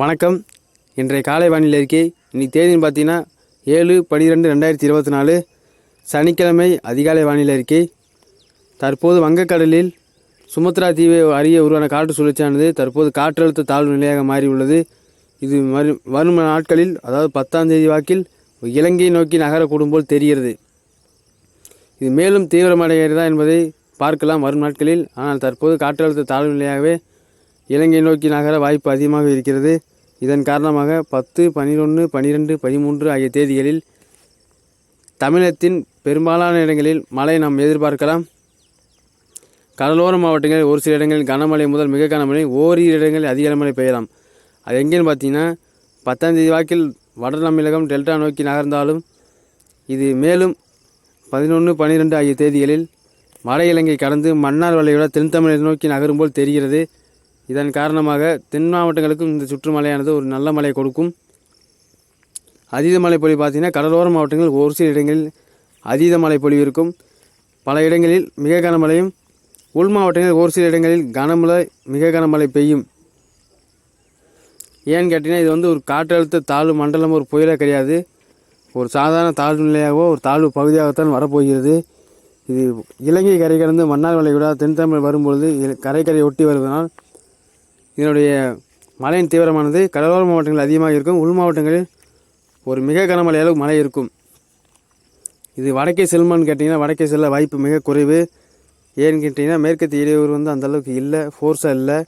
வணக்கம். இன்றைய காலை வானிலை அறிக்கை. இன்னைக்கு தேதின்னு பார்த்தீங்கன்னா ஏழு பனிரெண்டு ரெண்டாயிரத்தி இருபத்தி நாலு. சனிக்கிழமை அதிகாலை வானிலை அறிக்கை. தற்போது வங்கக்கடலில் சுமத்ரா தீவை அருகே உருவான காற்று சுழற்சியானது தற்போது காற்றழுத்த தாழ்வு நிலையாக மாறியுள்ளது. இது மறு வரும் நாட்களில் அதாவது பத்தாம் தேதி வாக்கில் இலங்கையை நோக்கி நகரக்கூடும் போல் தெரிகிறது. இது மேலும் தீவிரமடைகிறதா என்பதை பார்க்கலாம் வரும் நாட்களில். ஆனால் தற்போது காற்றழுத்த தாழ்வு நிலையாகவே இலங்கை நோக்கி நகர வாய்ப்பு அதிகமாக இருக்கிறது. இதன் காரணமாக பத்து பனிரெண்டு பனிரெண்டு பதிமூன்று ஆகிய தேதிகளில் தமிழகத்தின் பெரும்பாலான இடங்களில் மழை நாம் எதிர்பார்க்கலாம். கடலோர மாவட்டங்களில் ஒரு சில இடங்களில் கனமழை முதல் மிக கனமழை ஓரிரு இடங்களில் அதிக மழை பெய்யலாம். அது எங்கேன்னு பார்த்தீங்கன்னா பத்தாம் தேதி வாக்கில் வட தமிழகம் டெல்டா நோக்கி நகர்ந்தாலும் இது மேலும் பதினொன்று பன்னிரெண்டு ஆகிய தேதிகளில் வட இலங்கை கடந்து மன்னார் வளைகுடா தென் தமிழகம் நோக்கி நகரும் போல் தெரிகிறது. இதன் காரணமாக தென் மாவட்டங்களுக்கும் இந்த சுற்றுமலையானது ஒரு நல்ல மழை கொடுக்கும். அதீத மழை பொழிவு பார்த்திங்கன்னா கடலோர மாவட்டங்களில் ஒரு சில இடங்களில் அதீத மழை பொழிவு இருக்கும். பல இடங்களில் மிக கனமழையும் உள் மாவட்டங்களில் ஒரு சில இடங்களில் கனமழை மிக கனமழை பெய்யும். ஏன்னு கேட்டிங்கன்னா இது வந்து ஒரு காற்றழுத்த தாழ்வு மண்டலம் ஒரு புயலாக கிடையாது. ஒரு சாதாரண தாழ்வு நிலையாகவோ ஒரு தாழ்வு பகுதியாகத்தான் வரப்போகிறது. இது இலங்கை கரை கடந்து மன்னார் வளைகுடா தென் தமிழ் வரும்பொழுது கரை கரை ஒட்டி வருவதனால் இதனுடைய மழையின் தீவிரமானது கடலோர மாவட்டங்களில் அதிகமாக இருக்கும். உள் மாவட்டங்களில் ஒரு மிக கனமழை அளவு மழை இருக்கும். இது வடக்கே செல்லுமான்னு கேட்டிங்கன்னா வடக்கே செல்ல வாய்ப்பு மிக குறைவு. ஏன்னு கேட்டிங்கன்னா மேற்கத்திய இடையூறு வந்து அந்த அளவுக்கு இல்லை ஃபோர்ஸாக இல்லை.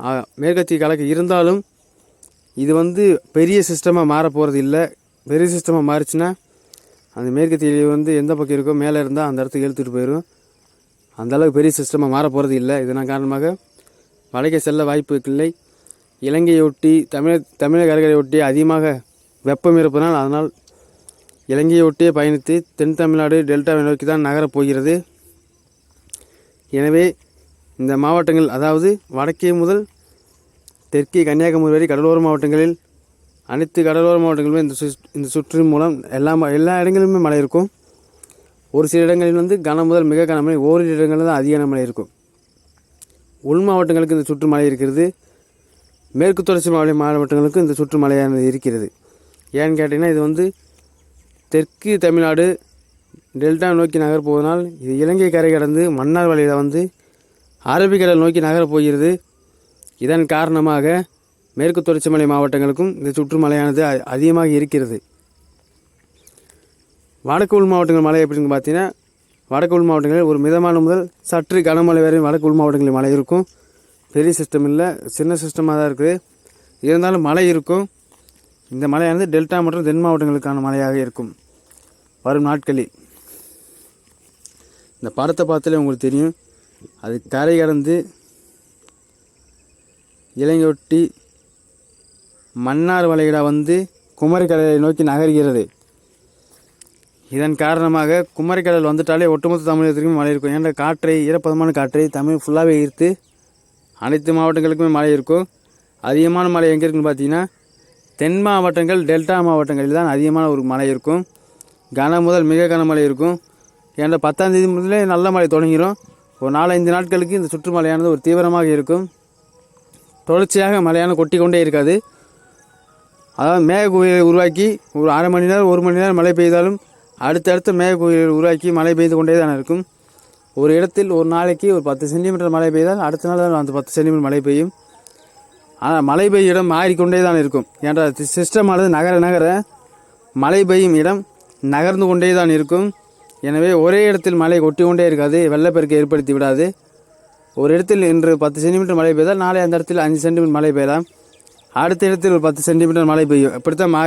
மேற்கத்தி மேற்கத்திய கலக்கு இருந்தாலும் இது வந்து பெரிய சிஸ்டமாக மாற போகிறது இல்லை. பெரிய சிஸ்டமாக மாறிச்சுன்னா அந்த மேற்கத்திய இடையூறு வந்து எந்த பக்கம் இருக்கோ மேலே இருந்தால் அந்த இடத்துக்கு இழுத்துட்டு போயிடும் அந்தளவுக்கு பெரிய சிஸ்டமாக மாற போகிறது இல்லை. இதனால் காரணமாக வடக்கே செல்ல வாய்ப்பு இல்லை இலங்கையை ஒட்டி தமிழக தமிழக கரைகளை ஒட்டி அதிகமாக வெப்பம் இருப்பதனால் அதனால் இலங்கையை ஒட்டியே பயணித்து தென் தமிழ்நாடு டெல்டாவை நோக்கி தான் நகரப் போகிறது. எனவே இந்த மாவட்டங்கள் அதாவது வடக்கே முதல் தெற்கே கன்னியாகுமரி வரை கடலோர மாவட்டங்களில் அனைத்து கடலோர மாவட்டங்களுமே இந்த சு இந்த சுற்றின் மூலம் எல்லா ம- எல்லா இடங்களிலுமே மழை இருக்கும். ஒரு சில இடங்களில் வந்து கன முதல் மிக கனமழை ஓரிரு இடங்களில் தான் அதிக மழை இருக்கும். உள் மாவட்டங்களுக்கு இந்த சுற்றுமலை இருக்கிறது. மேற்கு தொடர்ச்சி மாவட்ட மாவட்டங்களுக்கு இந்த சுற்று மலையானது இருக்கிறது. ஏன்னு கேட்டிங்கன்னா இது வந்து தெற்கு தமிழ்நாடு டெல்டா நோக்கி நகர் போவதனால் இது இலங்கை கரை கடந்து மன்னார் வழியில் வந்து அரபிக்கடல் நோக்கி நகரப் போகிறது. இதன் காரணமாக மேற்கு தொடர்ச்சி மலை மாவட்டங்களுக்கும் இந்த சுற்றுமலையானது அ- அதிகமாக இருக்கிறது. வடக்கு உள் மாவட்டங்கள் மலை எப்படின்னு பார்த்தீங்கன்னா வடக்கு உள் மாவட்டங்களில் ஒரு மிதமான முதல் சற்று கனமழை வரை வடக்கு உள் மாவட்டங்களில் மழை இருக்கும். பெரிய சிஸ்டம் இல்லை சின்ன சிஸ்டமாக தான் இருக்குது. இருந்தாலும் மழை இருக்கும். இந்த மழையானது டெல்டா மற்றும் தென் மாவட்டங்களுக்கான மழையாக இருக்கும். வரும் நாட்களில் இந்த படத்தை பார்த்தாலே உங்களுக்கு தெரியும். அது கரை கடந்து இலங்கையொட்டி மன்னார் வளைகுடா வந்து குமரிக்கரையை நோக்கி நகர்கிறது. இதன் காரணமாக குமரிக்கடல் வந்துட்டாலே ஒட்டுமொத்த தமிழகத்திற்கும் மழை இருக்கும். ஏன்னா காற்றை ஈரப்பதமான காற்றை தமிழ் ஃபுல்லாகவே ஈர்த்து அனைத்து மாவட்டங்களுக்குமே மழை இருக்கும். அதிகமான மழை எங்கே இருக்குன்னு பார்த்தீங்கன்னா தென் மாவட்டங்கள் டெல்டா மாவட்டங்களில் தான் அதிகமான ஒரு மழை இருக்கும். கன முதல் மிக கனமழை இருக்கும். ஏன்னா பத்தாந்தேதி முதலே நல்ல மழை தொடங்கிடும் ஒரு நாலஞ்சு நாட்களுக்கு இந்த சுற்றுமலையானது ஒரு தீவிரமாக இருக்கும். தொடர்ச்சியாக மழையான கொட்டி கொண்டே இருக்காது. அதாவது மேக குவியலை உருவாக்கி ஒரு அரை மணி நேரம் ஒரு மணி நேரம் மழை பெய்தாலும் அடுத்தடுத்த மேக உருவாக்கி மழை பெய்து கொண்டே தான் இருக்கும். ஒரு இடத்தில் ஒரு நாளைக்கு ஒரு பத்து சென்டிமீட்டர் மழை பெய்தால் அடுத்த நாள் தான் அந்த பத்து சென்டிமீட்டர் மழை பெய்யும். ஆனால் மழை பெய்யும் இடம் மாறிக்கொண்டே தான் இருக்கும். ஏன்டா சிஸ்டமானது நகர நகர மழை பெய்யும் இடம் நகர்ந்து கொண்டே தான் இருக்கும். எனவே ஒரே இடத்தில் மழை கொட்டி கொண்டே இருக்காது வெள்ளப்பெருக்கை ஏற்படுத்தி விடாது. ஒரு இடத்தில் இன்று பத்து சென்டிமீட்டர் மழை பெய்தால் நாளை அந்த இடத்தில் அஞ்சு சென்டிமீட்டர் மழை பெய்யலாம். அடுத்த இடத்தில் ஒரு பத்து சென்டிமீட்டர் மழை பெய்யும். இப்படித்தான் மா